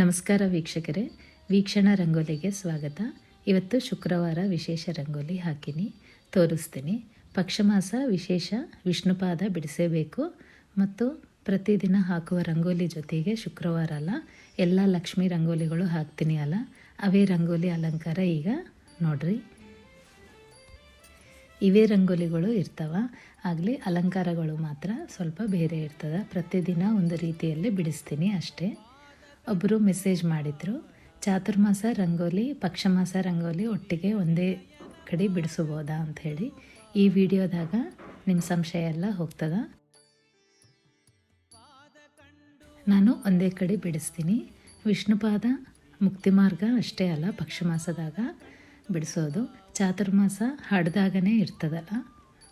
ನಮಸ್ಕಾರ ವೀಕ್ಷಕರೇ. ವೀಕ್ಷಣ ರಂಗೋಲಿಗೆ ಸ್ವಾಗತ. ಇವತ್ತು ಶುಕ್ರವಾರ ವಿಶೇಷ ರಂಗೋಲಿ ಹಾಕಿನಿ. ತೋರಿಸ್ತೀನಿ. ಪಕ್ಷಮಾಸ ವಿಶೇಷ ವಿಷ್ಣುಪಾದ ಬಿಡಿಸೇಬೇಕು. ಮತ್ತು ಪ್ರತಿದಿನ ಹಾಕುವ ರಂಗೋಲಿ ಜೊತೆಗೆ ಶುಕ್ರವಾರ ಅಲ್ಲ, ಎಲ್ಲ ಲಕ್ಷ್ಮೀ ರಂಗೋಲಿಗಳು ಹಾಕ್ತೀನಿ ಅಲ್ಲ. ಅವೇ ರಂಗೋಲಿ ಅಲಂಕಾರ ಈಗ ನೋಡ್ರಿ. ಇವೇ ರಂಗೋಲಿಗಳು ಇರ್ತವ. ಆಗಲಿ ಅಲಂಕಾರಗಳು ಮಾತ್ರ ಸ್ವಲ್ಪ ಬೇರೆ ಇರ್ತದೆ. ಪ್ರತಿದಿನ ಒಂದು ರೀತಿಯಲ್ಲಿ ಬಿಡಿಸ್ತೀನಿ ಅಷ್ಟೇ. ಒಬ್ಬರು ಮೆಸೇಜ್ ಮಾಡಿದರು, ಚಾತುರ್ಮಾಸ ರಂಗೋಲಿ, ಪಕ್ಷಮಾಸ ರಂಗೋಲಿ ಒಟ್ಟಿಗೆ ಒಂದೇ ಕಡೆ ಬಿಡಿಸ್ಬೋದಾ ಅಂಥೇಳಿ ಈ ವಿಡಿಯೋದಾಗ ನಿಮ್ಮ ಸಂಶಯ ಎಲ್ಲ ಹೋಗ್ತದ? ನಾನು ಒಂದೇ ಕಡೆ ಬಿಡಿಸ್ತೀನಿ. ವಿಷ್ಣುಪಾದ ಮುಕ್ತಿ ಮಾರ್ಗ ಅಷ್ಟೇ ಅಲ್ಲ, ಪಕ್ಷಮಾಸದಾಗ ಬಿಡಿಸೋದು. ಚಾತುರ್ಮಾಸ ಹಾಡ್ದಾಗನೇ ಇರ್ತದಲ್ಲ.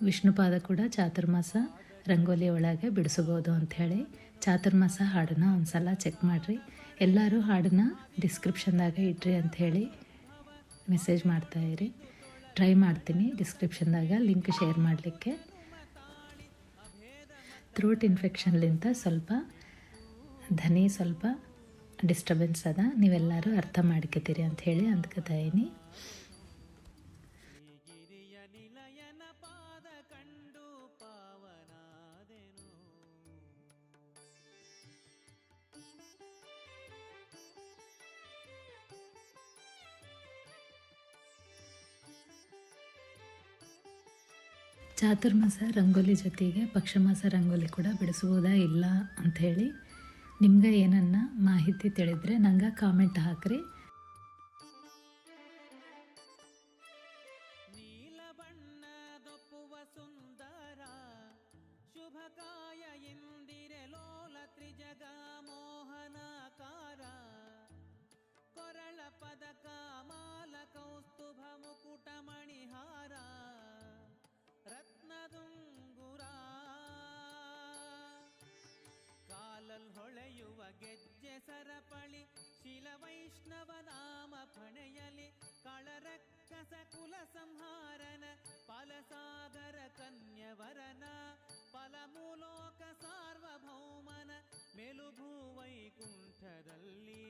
ವಿಷ್ಣುಪಾದ ಕೂಡ ಚಾತುರ್ಮಾಸ ರಂಗೋಲಿ ಒಳಗೆ ಬಿಡಿಸ್ಬೋದು ಅಂಥೇಳಿ ಚಾತುರ್ಮಾಸ ಹಾಡನ್ನ ಒಂದು ಸಲ ಚೆಕ್ ಮಾಡಿರಿ. ಎಲ್ಲರೂ ಹಾಡನ್ನ ಡಿಸ್ಕ್ರಿಪ್ಷನ್ದಾಗ ಇಡ್ರಿ ಅಂಥೇಳಿ ಮೆಸೇಜ್ ಮಾಡ್ತಾಯಿರಿ ಟ್ರೈ ಮಾಡ್ತೀನಿ ಡಿಸ್ಕ್ರಿಪ್ಷನ್ದಾಗ ಲಿಂಕ್ ಶೇರ್ ಮಾಡಲಿಕ್ಕೆ. ಥ್ರೋಟ್ ಇನ್ಫೆಕ್ಷನ್ಲಿಂತ ಸ್ವಲ್ಪ ಧನಿ ಸ್ವಲ್ಪ ಡಿಸ್ಟರ್ಬೆನ್ಸ್ ಅದ. ನೀವೆಲ್ಲರೂ ಅರ್ಥ ಮಾಡ್ಕೊತೀರಿ ಅಂಥೇಳಿ ಅಂದ್ಕೊತಾಯಿನಿ ಚಾತುರ್ಮಾಸ ರಂಗೋಲಿ ಜೊತೆಗೆ ಪಕ್ಷಮಾಸ ರಂಗೋಲಿ ಕೂಡ ಬಿಡಿಸ್ಬೋದಾ ಇಲ್ಲ ಅಂಥೇಳಿ ನಿಮ್ಗೆ ಏನನ್ನ ಮಾಹಿತಿ ತಿಳಿದ್ರೆ ನಂಗೆ ಕಾಮೆಂಟ್ ಹಾಕ್ರಿ. ಕಳರಕ್ಕಸ ಕುಲ ಸಂಹಾರನ ಫಲಸಾಗರ ಕನ್ಯವರನ ಫಲಮೂಲೋಕ ಸಾರ್ವಭೌಮನ ಮೆಲುಭೂ ವೈಕುಂಠದಲ್ಲಿ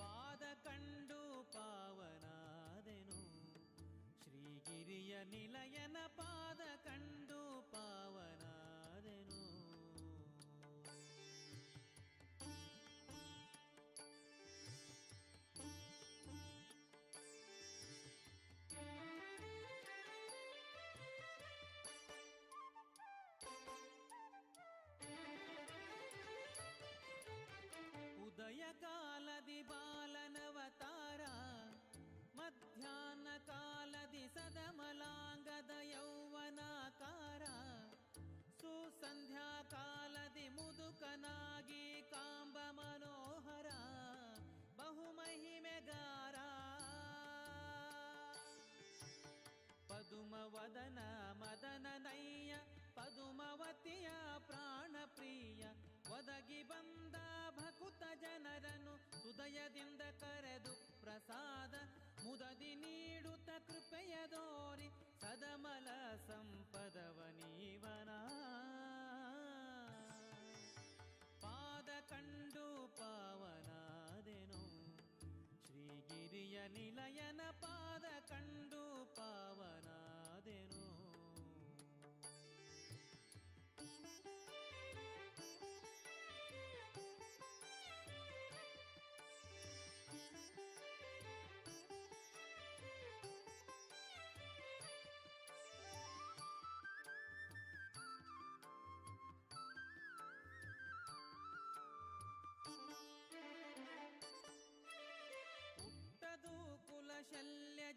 ಪಾದ ಕಂಡು ಪಾವನಾದೆನು ಶ್ರೀಗಿರಿಯ ನಿಲಯನ ಪದುಮವದನ ಮದನ ನೈಯ ಪದುಮವತಿಯ ಪ್ರಾಣ ಪ್ರಿಯ ಒದಗಿ ಬಂದ ಭಕುತ ಜನರನ್ನು ಹೃದಯದಿಂದ ಕರೆದು ಪ್ರಸಾದ ಮುದದಿ ನೀಡುತ್ತ ಕೃಪೆಯ ದೋರಿ, ಸದಮಲ ಸಂಪದವ ನೀವನ. ಪಾದ ಕಂಡು ಪಾವನಾದೆನು, ಶ್ರೀಗಿರಿಯ ನಿಲಯನ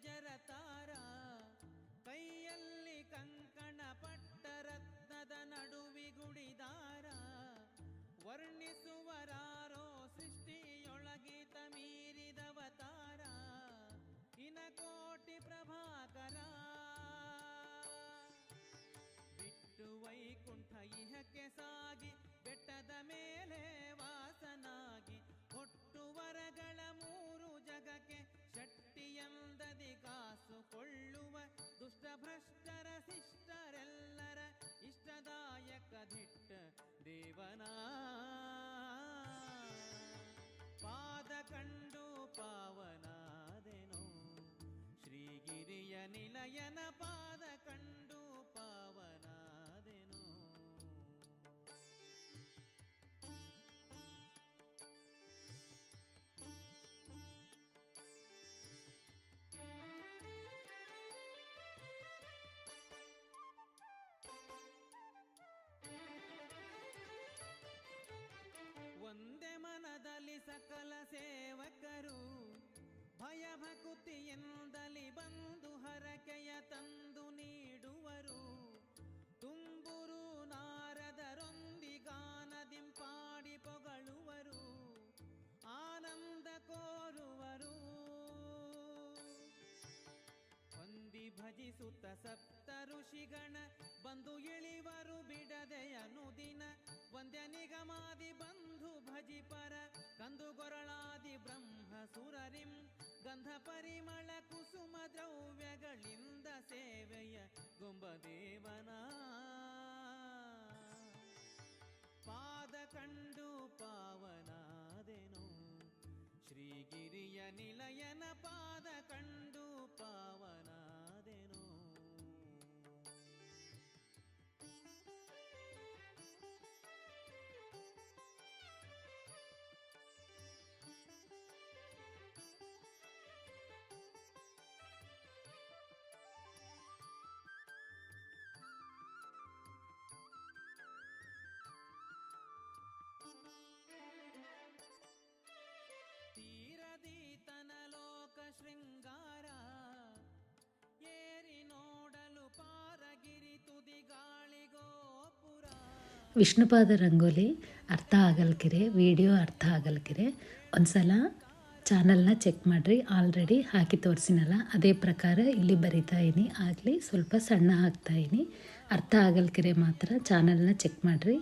ella era ನಿಲಯನ ಹೊಂದಿ ಭಜಿಸುತ್ತ ಸಪ್ತ ಋಷಿಗಣ ಬಂದು ಇಳಿವರು ಬಿಡದೆಯ ಅನುದಿನ ವಂದ್ಯ ನಿಗಮಾದಿ ಬಂಧು ಭಜಿಪರ ಕಂದು ಗೊರಳಾದಿ ಬ್ರಹ್ಮ ಸುರರಿಂ ಗಂಧ ಪರಿಮಳ ಕುಸುಮ ದ್ರವ್ಯಗಳಿಂದ ಸೇವೆಯ ಗುಂಬದೇವನ. ಪಾದ ಕಂಡು ಪಾವನಾದೆನು. ಶ್ರೀಗಿರಿಯ ನಿಲಯನ ಪಾದ ವಿಷ್ಣುಪಾದ ರಂಗೋಲಿ ಅರ್ಥ ಆಗಲ್ಕಿರೆ ವಿಡಿಯೋ ಅರ್ಥ ಆಗಲ್ಕಿರೆ ಒಂದ್ಸಲ ಚಾನಲ್ನ ಚೆಕ್ ಮಾಡಿರಿ, ಆಲ್ರೆಡಿ ಹಾಕಿ ತೋರಿಸಿನಲ್ಲ, ಅದೇ ಪ್ರಕಾರ ಇಲ್ಲಿ ಬರಿತಾ ಇನಿ ಆಗಲಿ ಸ್ವಲ್ಪ ಸಣ್ಣ ಹಾಕ್ತಾ ಇನಿ ಅರ್ಥ ಆಗಲ್ಕಿರೆ ಮಾತ್ರ ಚಾನಲ್ನ ಚೆಕ್ ಮಾಡಿರಿ.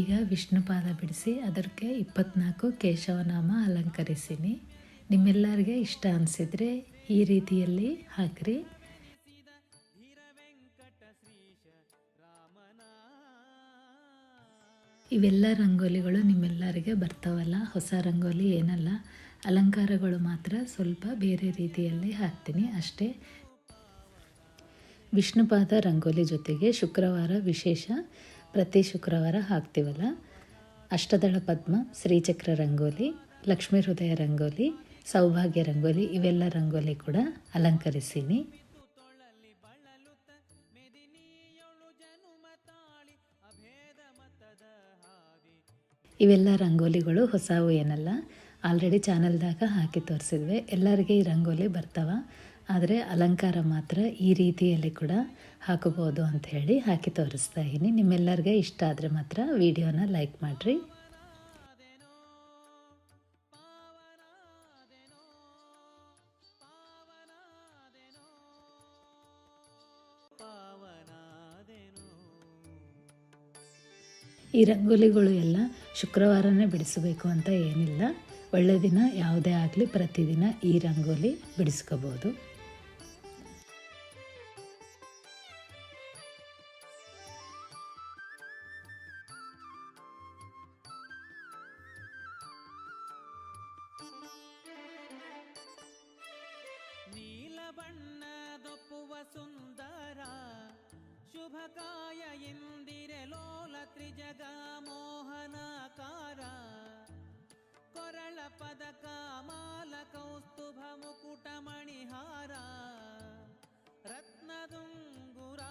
ಈಗ ವಿಷ್ಣುಪಾದ ಬಿಡಿಸಿ ಅದಕ್ಕೆ ಇಪ್ಪತ್ನಾಲ್ಕು ಕೇಶವನಾಮ ಅಲಂಕರಿಸಿನಿ. ನಿಮ್ಮೆಲ್ಲರಿಗೆ ಇಷ್ಟ ಅನಿಸಿದರೆ ಈ ರೀತಿಯಲ್ಲಿ ಹಾಕಿರಿ. ಇವೆಲ್ಲ ರಂಗೋಲಿಗಳು ನಿಮ್ಮೆಲ್ಲರಿಗೆ ಬರ್ತಾವಲ್ಲ, ಹೊಸ ರಂಗೋಲಿ ಏನಲ್ಲ. ಅಲಂಕಾರಗಳು ಮಾತ್ರ ಸ್ವಲ್ಪ ಬೇರೆ ರೀತಿಯಲ್ಲಿ ಹಾಕ್ತೀನಿ ಅಷ್ಟೇ. ವಿಷ್ಣುಪಾದ ರಂಗೋಲಿ ಜೊತೆಗೆ ಶುಕ್ರವಾರ ವಿಶೇಷ ಪ್ರತಿ ಶುಕ್ರವಾರ ಹಾಕ್ತೀವಲ್ಲ. ಅಷ್ಟದಳ ಪದ್ಮ, ಶ್ರೀಚಕ್ರ ರಂಗೋಲಿ, ಲಕ್ಷ್ಮೀ ಹೃದಯ ರಂಗೋಲಿ, ಸೌಭಾಗ್ಯ ರಂಗೋಲಿ ಇವೆಲ್ಲ ರಂಗೋಲಿ ಕೂಡ ಅಲಂಕರಿಸೀನಿ ಇವೆಲ್ಲ ರಂಗೋಲಿಗಳು ಹೊಸವು ಏನಲ್ಲ. ಆಲ್ರೆಡಿ ಚಾನಲ್ದಾಗ ಹಾಕಿ ತೋರಿಸಿದ್ವಿ. ಎಲ್ಲರಿಗೆ ಈ ರಂಗೋಲಿ ಬರ್ತಾವ. ಆದರೆ ಅಲಂಕಾರ ಮಾತ್ರ ಈ ರೀತಿಯಲ್ಲಿ ಕೂಡ ಹಾಕೋಬೋದು ಅಂತ ಹೇಳಿ ಹಾಕಿ ತೋರಿಸ್ತಾ ಇದ್ದೀನಿ. ನಿಮ್ಮೆಲ್ಲರಿಗೆ ಇಷ್ಟ ಆದರೆ ಮಾತ್ರ ವಿಡಿಯೋನ ಲೈಕ್ ಮಾಡಿರಿ. ಈ ರಂಗೋಲಿಗಳು ಎಲ್ಲ ಶುಕ್ರವಾರನೇ ಬಿಡಿಸಬೇಕು ಅಂತ ಏನಿಲ್ಲ. ಒಳ್ಳೆ ದಿನ ಯಾವುದೇ ಆಗಲಿ ಪ್ರತಿದಿನ ಈ ರಂಗೋಲಿ ಬಿಡಿಸ್ಕೋಬೋದು. ಕೊರಳ ಪದಕ ಮಾಲ ಕೌಸ್ತುಭ ಮುಕುಟ ಮಣಿಹಾರ ರತ್ನದುಂಗುರ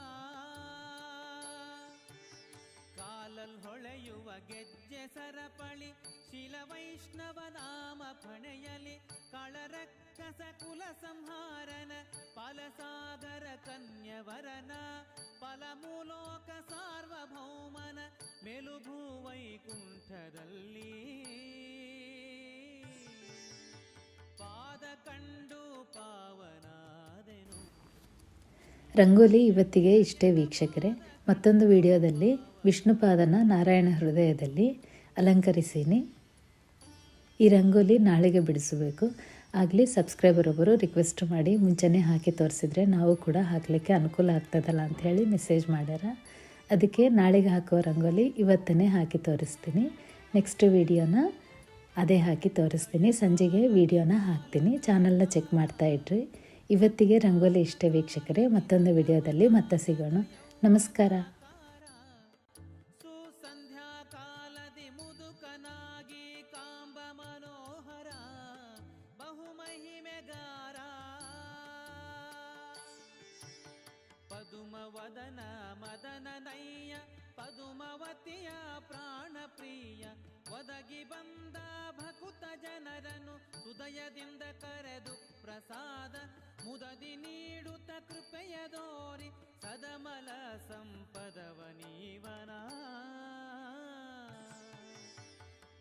ಕಾಲಲ್ ಹೊಳೆಯುವ ಗೆಜ್ಜೆ ಸರಪಳಿ ಶಿಲ ವೈಷ್ಣವ ನಾಮ ಪಣೆಯಲಿ ಕಳರಕ್ಕಸ ಕುಲ ಸಂಹಾರನ ಫಲಸಾಗರ ಕನ್ಯವರನ ಫಲಮೂಲೋಕ ಸಾರ್ವಭೌಮನ ಮೆಲುಭೂ ವೈಕುಂಠದಲ್ಲಿ ರಂಗೋಲಿ ಇವತ್ತಿಗೆ ಇಷ್ಟೇ ವೀಕ್ಷಕರೇ. ಮತ್ತೊಂದು ವಿಡಿಯೋದಲ್ಲಿ ವಿಷ್ಣುಪಾದನ ನಾರಾಯಣ ಹೃದಯದಲ್ಲಿ ಅಲಂಕರಿಸೀನಿ. ಈ ರಂಗೋಲಿ ನಾಳೆಗೆ ಬಿಡಿಸಬೇಕು. ಆಗಲಿ ಸಬ್ಸ್ಕ್ರೈಬರ್ ಒಬ್ಬರು ರಿಕ್ವೆಸ್ಟ್ ಮಾಡಿ ಮುಂಚೆನೇ ಹಾಕಿ ತೋರಿಸಿದ್ರೆ ನಾವು ಕೂಡ ಹಾಕಲಿಕ್ಕೆ ಅನುಕೂಲ ಆಗ್ತದಲ್ಲ ಅಂಥೇಳಿ ಮೆಸೇಜ್ ಮಾಡ್ಯಾರ. ಅದಕ್ಕೆ ನಾಳೆಗೆ ಹಾಕುವ ರಂಗೋಲಿ ಇವತ್ತನೇ ಹಾಕಿ ತೋರಿಸ್ತೀನಿ. ನೆಕ್ಸ್ಟ್ ವಿಡಿಯೋನ ಅದೇ ಹಾಕಿ ತೋರಿಸ್ತೀನಿ. ಸಂಜೆಗೆ ವಿಡಿಯೋನ ಹಾಕ್ತೀನಿ. ಚಾನಲ್ನ ಚೆಕ್ ಮಾಡ್ತಾ ಇಡ್ರಿ. ಇವತ್ತಿಗೆ ರಂಗೋಲಿ ಇಷ್ಟೇ ವೀಕ್ಷಕರೇ. ಮತ್ತೊಂದು ವಿಡಿಯೋದಲ್ಲಿ ಮತ್ತೆ ಸಿಗೋಣ. ನಮಸ್ಕಾರ. ಪದುಮವದನ ಮದನ ನಯ್ಯ, ಪದುಮವತಿಯ ಪ್ರಾಣ ಪ್ರಿಯ ಒದಗಿ ಬಂದ ಭಕುತ ಜನರನ್ನು ಹೃದಯದಿಂದ ಕರೆದು ಪ್ರಸಾದ ಮುದದಿ ನೀಡುತ್ತ ಕೃಪೆಯ ದೋರಿ ಸದಮಲ ಸಂಪದವ ನೀವನ.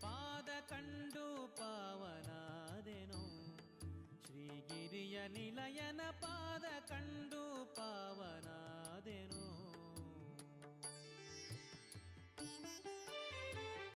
ಪಾದ ಕಂಡು ಪಾವನಾದೆನು, ಶ್ರೀಗಿರಿಯ ನಿಲಯನ ಪಾದ ಕಂಡು